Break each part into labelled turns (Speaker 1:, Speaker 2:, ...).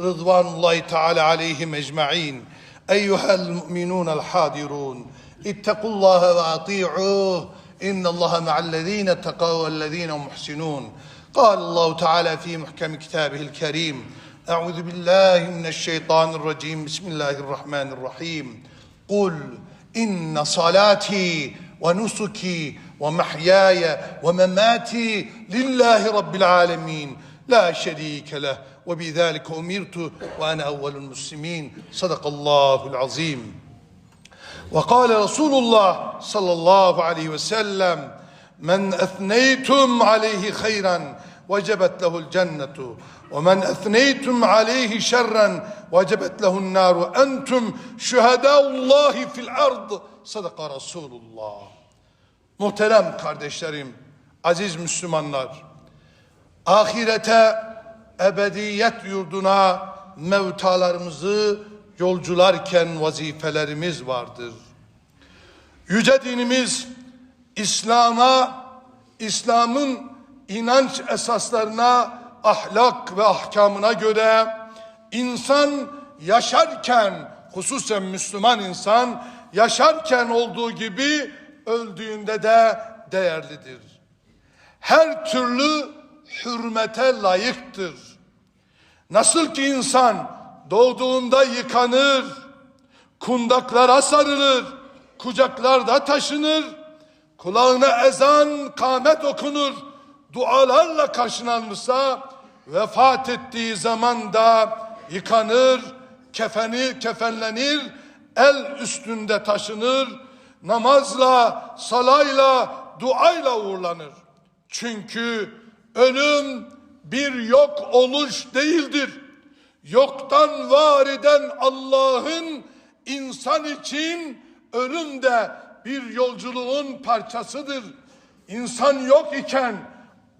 Speaker 1: رضوان الله تعالى عليهم أجمعين. أيها المؤمنون الحاضرون اتقوا الله وأطيعوه إن الله مع الذين اتقوا والذين هم محسنون. قال الله تعالى في محكم كتابه الكريم أعوذ بالله من الشيطان الرجيم بسم الله الرحمن الرحيم. قل إن صلاتي ونسكي ومحياي ومماتي لله رب العالمين. La şerike leh ve bidâlike umirtu ve ene evvelul muslimin. Sadakallahul azim. Ve kâle Resulullah sallallahu aleyhi ve sellem men ethneytum aleyhi hayran vecebet lehul cennetu ve men ethneytum aleyhi şerren vecebet lehun naru entum şühedâullâhi fil ard sadaka Resulullah. Muhterem kardeşlerim, aziz Müslümanlar, ahirete, ebediyet yurduna mevtalarımızı yolcularken vazifelerimiz vardır. Yüce dinimiz İslam'a, İslam'ın inanç esaslarına, ahlak ve ahkamına göre insan yaşarken, hususen Müslüman insan yaşarken olduğu gibi öldüğünde de değerlidir. Her türlü hürmete layıktır. Nasıl ki insan doğduğunda yıkanır, kundaklara sarılır, kucaklarda taşınır, kulağına ezan, kâmet okunur, dualarla karşılanırsa vefat ettiği zaman da yıkanır, kefeni kefenlenir, el üstünde taşınır, namazla, salayla, duayla uğurlanır. Çünkü ölüm bir yok oluş değildir. Yoktan var eden Allah'ın insan için ölüm de bir yolculuğun parçasıdır. İnsan yok iken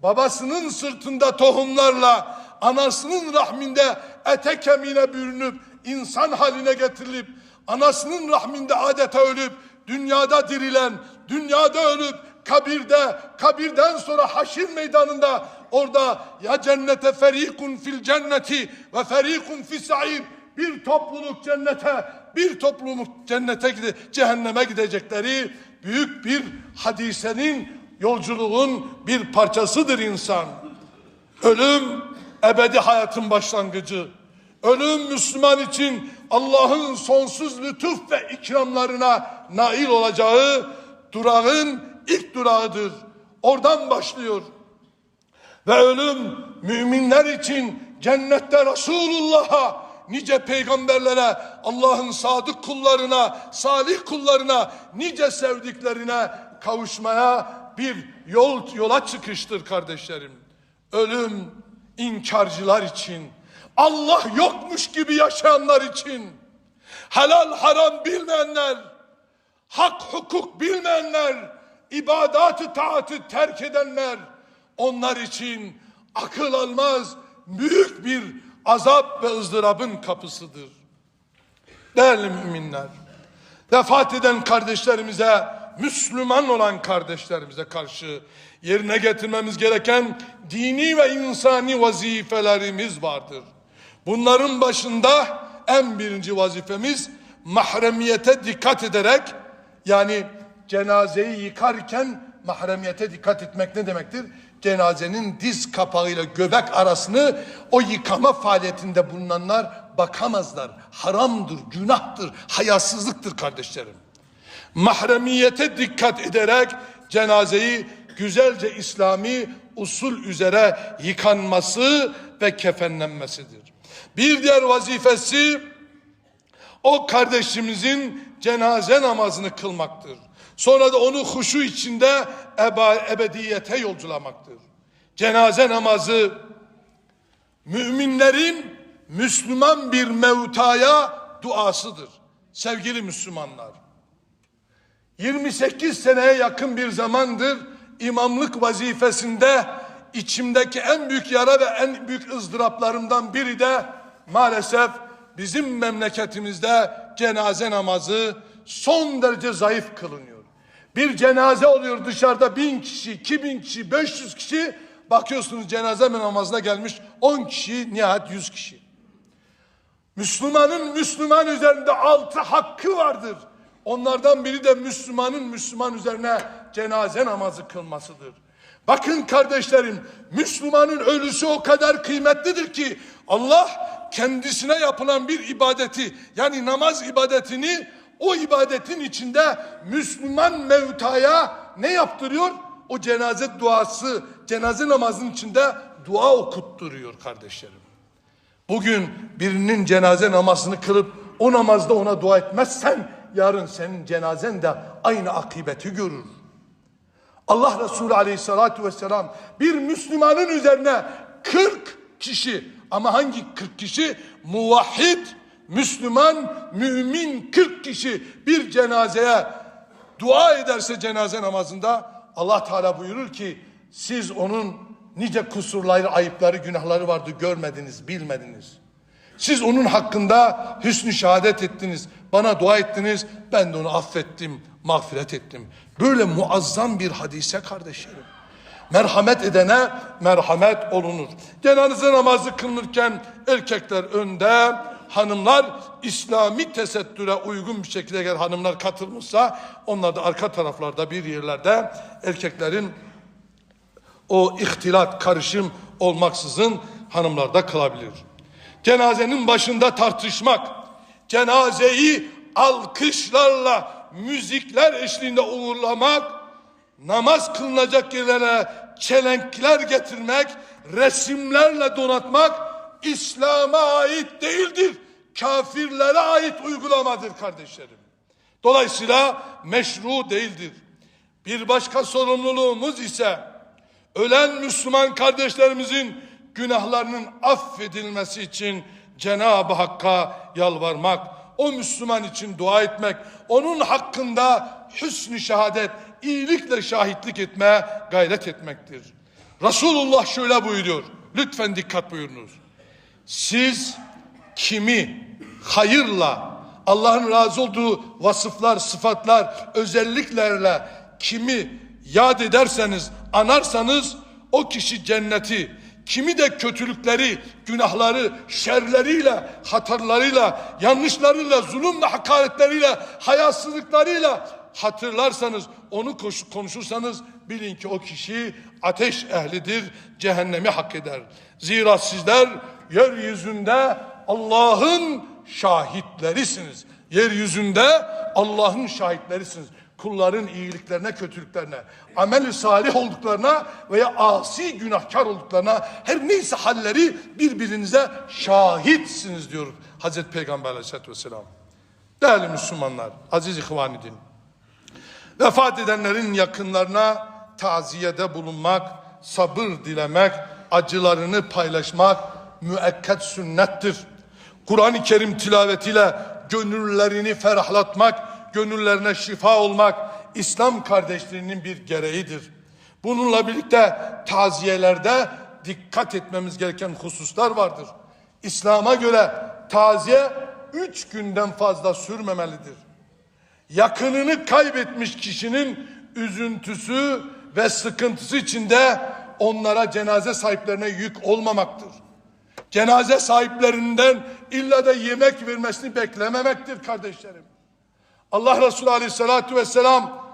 Speaker 1: babasının sırtında tohumlarla anasının rahminde ete kemiğine bürünüp insan haline getirilip anasının rahminde adeta ölüp dünyada dirilen, dünyada ölüp kabirde, kabirden sonra haşir meydanında orada ya cennete ferikun fil cenneti ve ferikun fis sa'ir bir topluluk cennete, bir topluluk cennete gide, cehenneme gidecekleri büyük bir hadisenin yolculuğun bir parçasıdır insan. Ölüm ebedi hayatın başlangıcı. Ölüm Müslüman için Allah'ın sonsuz lütuf ve ikramlarına nail olacağı durağın ilk durağıdır. Oradan başlıyor. Ve ölüm müminler için cennette Resulullah'a nice peygamberlere, Allah'ın sadık kullarına, salih kullarına, nice sevdiklerine kavuşmaya bir yol yola çıkıştır kardeşlerim. Ölüm inkarcılar için, Allah yokmuş gibi yaşayanlar için, helal haram bilmeyenler, hak hukuk bilmeyenler, ibadatı taatı terk edenler, onlar için akıl almaz büyük bir azap ve ızdırabın kapısıdır. Değerli müminler, vefat eden kardeşlerimize, Müslüman olan kardeşlerimize karşı yerine getirmemiz gereken dini ve insani vazifelerimiz vardır. Bunların başında en birinci vazifemiz mahremiyete dikkat ederek yani cenazeyi yıkarken mahremiyete dikkat etmek ne demektir? Cenazenin diz kapağıyla göbek arasını o yıkama faaliyetinde bulunanlar bakamazlar. Haramdır, günahtır, hayasızlıktır kardeşlerim. Mahremiyete dikkat ederek cenazeyi güzelce İslami usul üzere yıkanması ve kefenlenmesidir. Bir diğer vazifesi o kardeşimizin cenaze namazını kılmaktır. Sonra da onu huşu içinde eba, ebediyete yolculamaktır. Cenaze namazı müminlerin Müslüman bir mevtaya duasıdır. Sevgili Müslümanlar. 28 seneye yakın bir zamandır imamlık vazifesinde içimdeki en büyük yara ve en büyük ızdıraplarımdan biri de maalesef bizim memleketimizde cenaze namazı son derece zayıf kılınıyor. Bir cenaze oluyor dışarıda bin kişi, iki bin kişi, beş yüz kişi bakıyorsunuz cenaze namazına gelmiş on kişi, nihayet yüz kişi. Müslümanın Müslüman üzerinde altı hakkı vardır. Onlardan biri de Müslümanın Müslüman üzerine cenaze namazı kılmasıdır. Bakın kardeşlerim, Müslümanın ölüsü o kadar kıymetlidir ki Allah kendisine yapılan bir ibadeti yani namaz ibadetini o ibadetin içinde Müslüman mevtaya ne yaptırıyor? O cenaze duası, cenaze namazının içinde dua okutturuyor kardeşlerim. Bugün birinin cenaze namazını kılıp o namazda ona dua etmezsen yarın senin cenazen de aynı akıbeti görür. Allah Resulü aleyhissalatu vesselam bir Müslümanın üzerine 40 kişi ama hangi 40 kişi? Muvahhid, Müslüman, mümin 40 kişi bir cenazeye dua ederse cenaze namazında Allah Teala buyurur ki siz onun nice kusurları, ayıpları, günahları vardı görmediniz, bilmediniz. Siz onun hakkında hüsnü şehadet ettiniz. Bana dua ettiniz. Ben de onu affettim, mağfiret ettim. Böyle muazzam bir hadise kardeşlerim. Merhamet edene merhamet olunur. Cenaze namazı kılınırken erkekler önde, hanımlar İslami tesettüre uygun bir şekilde eğer hanımlar katılmışsa onlar da arka taraflarda bir yerlerde erkeklerin o ihtilat, karışım olmaksızın hanımlar da kılabilir. Cenazenin başında tartışmak, cenazeyi alkışlarla, müzikler eşliğinde uğurlamak, namaz kılınacak yerlere çelenkler getirmek, resimlerle donatmak İslam'a ait değildir. Kafirlere ait uygulamadır kardeşlerim. Dolayısıyla meşru değildir. Bir başka sorumluluğumuz ise ölen Müslüman kardeşlerimizin günahlarının affedilmesi için Cenab-ı Hakk'a yalvarmak, o Müslüman için dua etmek, onun hakkında hüsnü şehadet, iyilikle şahitlik etmeye gayret etmektir. Resulullah şöyle buyuruyor, lütfen dikkat buyurunuz. Siz kimi hayırla, Allah'ın razı olduğu vasıflar, sıfatlar, özelliklerle kimi yad ederseniz, anarsanız o kişi cenneti, kimi de kötülükleri, günahları, şerleriyle, hatarlarıyla, yanlışlarıyla, zulüm ve hakaretleriyle, hayasızlıklarıyla hatırlarsanız, onu konuşursanız bilin ki o kişi ateş ehlidir, cehennemi hak eder. Zira sizler yeryüzünde Allah'ın şahitlerisiniz. Yeryüzünde Allah'ın şahitlerisiniz kulların iyiliklerine, kötülüklerine, amel salih olduklarına veya asi günahkar olduklarına her neyse halleri birbirinize şahitsiniz diyor Hazreti Peygamber aleyhissalatü vesselam. Değerli Müslümanlar, aziz ihvanidin, vefat edenlerin yakınlarına taziyede bulunmak, sabır dilemek, acılarını paylaşmak müekkat sünnettir. Kur'an-ı Kerim tilavetiyle gönüllerini ferahlatmak, gönüllerine şifa olmak İslam kardeşliğinin bir gereğidir. Bununla birlikte taziyelerde dikkat etmemiz gereken hususlar vardır. İslam'a göre taziye üç günden fazla sürmemelidir. Yakınını kaybetmiş kişinin üzüntüsü ve sıkıntısı içinde onlara cenaze sahiplerine yük olmamaktır. Cenaze sahiplerinden illa da yemek vermesini beklememektir kardeşlerim. Allah Resulü Aleyhisselatü Vesselam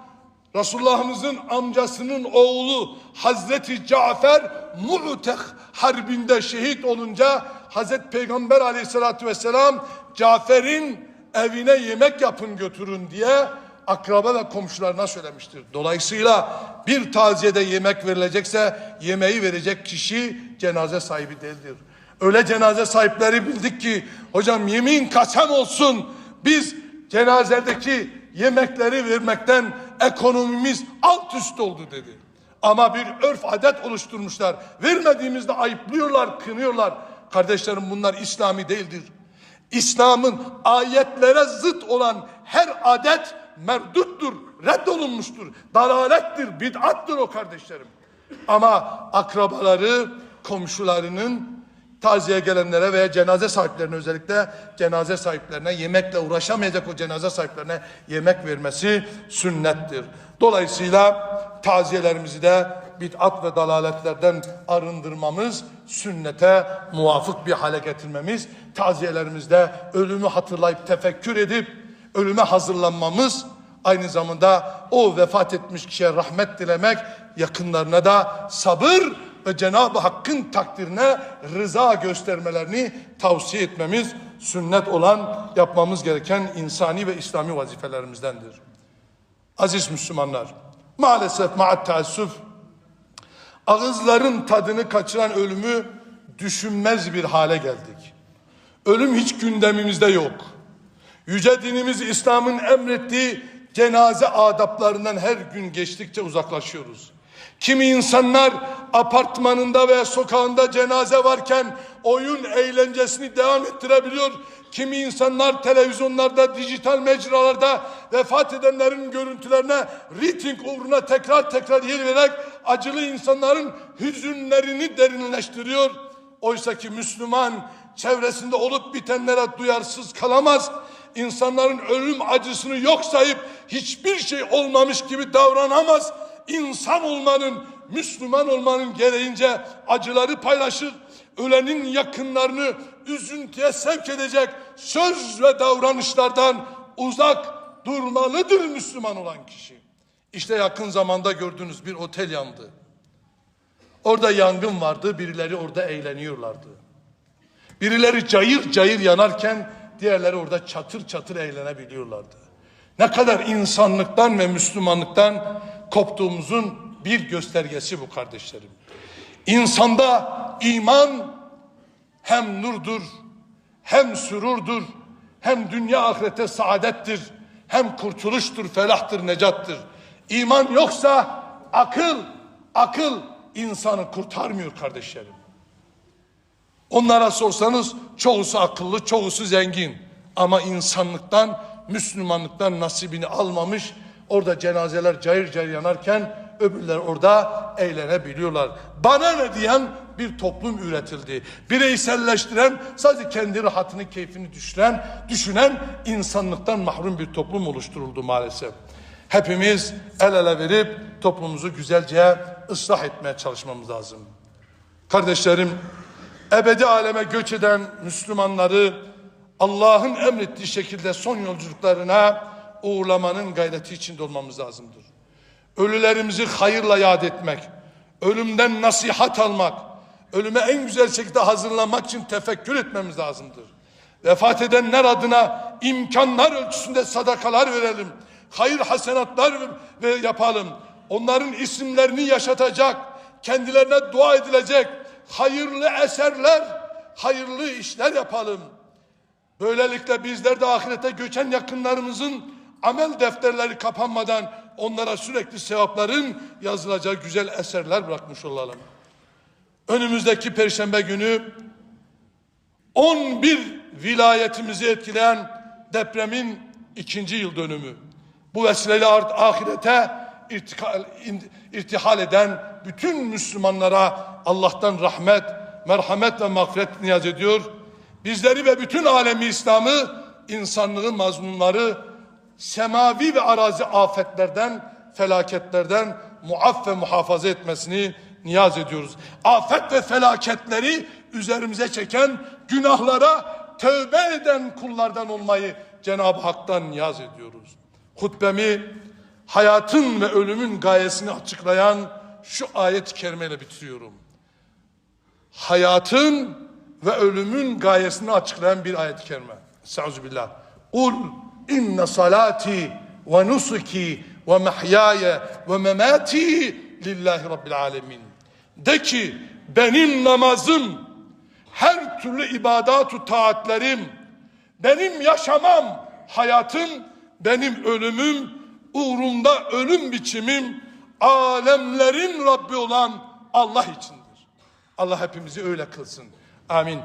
Speaker 1: Resulullah'ımızın amcasının oğlu Hazreti Cafer Mu'tek harbinde şehit olunca Hazreti Peygamber Aleyhisselatü Vesselam Cafer'in evine yemek yapın götürün diye akraba ve komşularına söylemiştir. Dolayısıyla bir taziyede yemek verilecekse yemeği verecek kişi cenaze sahibi değildir. Öyle cenaze sahipleri bildik ki hocam yemin kasem olsun biz cenazedeki yemekleri vermekten ekonomimiz alt üst oldu dedi. Ama bir örf adet oluşturmuşlar. Vermediğimizde ayıplıyorlar, kınıyorlar. Kardeşlerim bunlar İslami değildir. İslam'ın ayetlere zıt olan her adet merduttur, reddolunmuştur. Dalalettir, bid'attır o kardeşlerim. Ama akrabaları, komşularının taziye gelenlere veya cenaze sahiplerine özellikle cenaze sahiplerine yemekle uğraşamayacak o cenaze sahiplerine yemek vermesi sünnettir. Dolayısıyla taziyelerimizi de bid'at ve dalaletlerden arındırmamız, sünnete muvafık bir hale getirmemiz, taziyelerimizde ölümü hatırlayıp tefekkür edip ölüme hazırlanmamız, aynı zamanda o vefat etmiş kişiye rahmet dilemek, yakınlarına da sabır ve Cenab-ı Hakk'ın takdirine rıza göstermelerini tavsiye etmemiz sünnet olan yapmamız gereken insani ve İslami vazifelerimizdendir. Aziz Müslümanlar, maalesef maat teessüf ağızların tadını kaçıran ölümü düşünmez bir hale geldik. Ölüm hiç gündemimizde yok. Yüce dinimiz İslam'ın emrettiği cenaze adaplarından her gün geçtikçe uzaklaşıyoruz. Kimi insanlar apartmanında veya sokağında cenaze varken oyun eğlencesini devam ettirebiliyor. Kimi insanlar televizyonlarda, dijital mecralarda vefat edenlerin görüntülerine riting uğruna tekrar tekrar yer vererek acılı insanların hüzünlerini derinleştiriyor. Oysa ki Müslüman çevresinde olup bitenlere duyarsız kalamaz. İnsanların ölüm acısını yok sayıp hiçbir şey olmamış gibi davranamaz. İnsan olmanın, Müslüman olmanın gereğince acıları paylaşır. Ölenin yakınlarını üzüntüye sevk edecek söz ve davranışlardan uzak durmalıdır Müslüman olan kişi. İşte yakın zamanda gördüğünüz bir otel yandı. Orada yangın vardı, birileri orada eğleniyorlardı. Birileri cayır cayır yanarken diğerleri orada çatır çatır eğlenebiliyorlardı. Ne kadar insanlıktan ve Müslümanlıktan koptuğumuzun bir göstergesi bu kardeşlerim. İnsanda iman hem nurdur, hem sürurdur, hem dünya ahirete saadettir, hem kurtuluştur, felahtır, necattır. İman yoksa akıl, akıl insanı kurtarmıyor kardeşlerim. Onlara sorsanız çoğusu akıllı, çoğusu zengin. Ama insanlıktan, Müslümanlıktan nasibini almamış. Orada cenazeler cayır cayır yanarken öbürler orada eğlenebiliyorlar. Bana ne diyen bir toplum üretildi. Bireyselleştiren, sadece kendi rahatını, keyfini düşünen, düşünen insanlıktan mahrum bir toplum oluşturuldu maalesef. Hepimiz el ele verip toplumumuzu güzelce ıslah etmeye çalışmamız lazım. Kardeşlerim, ebedi aleme göç eden Müslümanları Allah'ın emrettiği şekilde son yolculuklarına uğurlamanın gayreti içinde olmamız lazımdır. Ölülerimizi hayırla yad etmek, ölümden nasihat almak, ölüme en güzel şekilde hazırlanmak için tefekkür etmemiz lazımdır. Vefat edenler adına imkanlar ölçüsünde sadakalar verelim. Hayır hasenatlar ve yapalım. Onların isimlerini yaşatacak, kendilerine dua edilecek hayırlı eserler, hayırlı işler yapalım. Böylelikle bizler de ahirete göçen yakınlarımızın amel defterleri kapanmadan onlara sürekli sevapların yazılacağı güzel eserler bırakmış olalım. Önümüzdeki perşembe günü 11 vilayetimizi etkileyen depremin ikinci yıl dönümü. Bu vesileyle ahirete irtikal, irtihal eden bütün Müslümanlara Allah'tan rahmet, merhamet ve mağfiret niyaz ediyor. Bizleri ve bütün alemi İslam'ı, insanlığın mazlumları, semavi ve arazi afetlerden, felaketlerden muaf ve muhafaza etmesini niyaz ediyoruz. Afet ve felaketleri üzerimize çeken günahlara tövbe eden kullardan olmayı Cenab-ı Hak'tan niyaz ediyoruz. Hutbemi hayatın ve ölümün gayesini açıklayan şu ayet-i kerimeyle bitiriyorum. Hayatın ve ölümün gayesini açıklayan bir ayet-i kerime. Estağfirullah. Kul inne salati ve nusuki ve mahyaya ve memati lillahi rabbil alemin. De ki benim namazım, her türlü ibadatu taatlerim, benim yaşamam, hayatım, benim ölümüm, uğrunda ölüm biçimim, alemlerin Rabbi olan Allah içindir. Allah hepimizi öyle kılsın. Amin.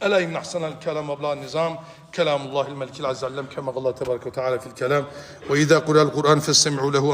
Speaker 1: Ela inne ahsanal kelam abla nizam كلام الله الملك العز علم كما قال الله تبارك وتعالى في الكلام وإذا قرأ القرآن فاستمعوا له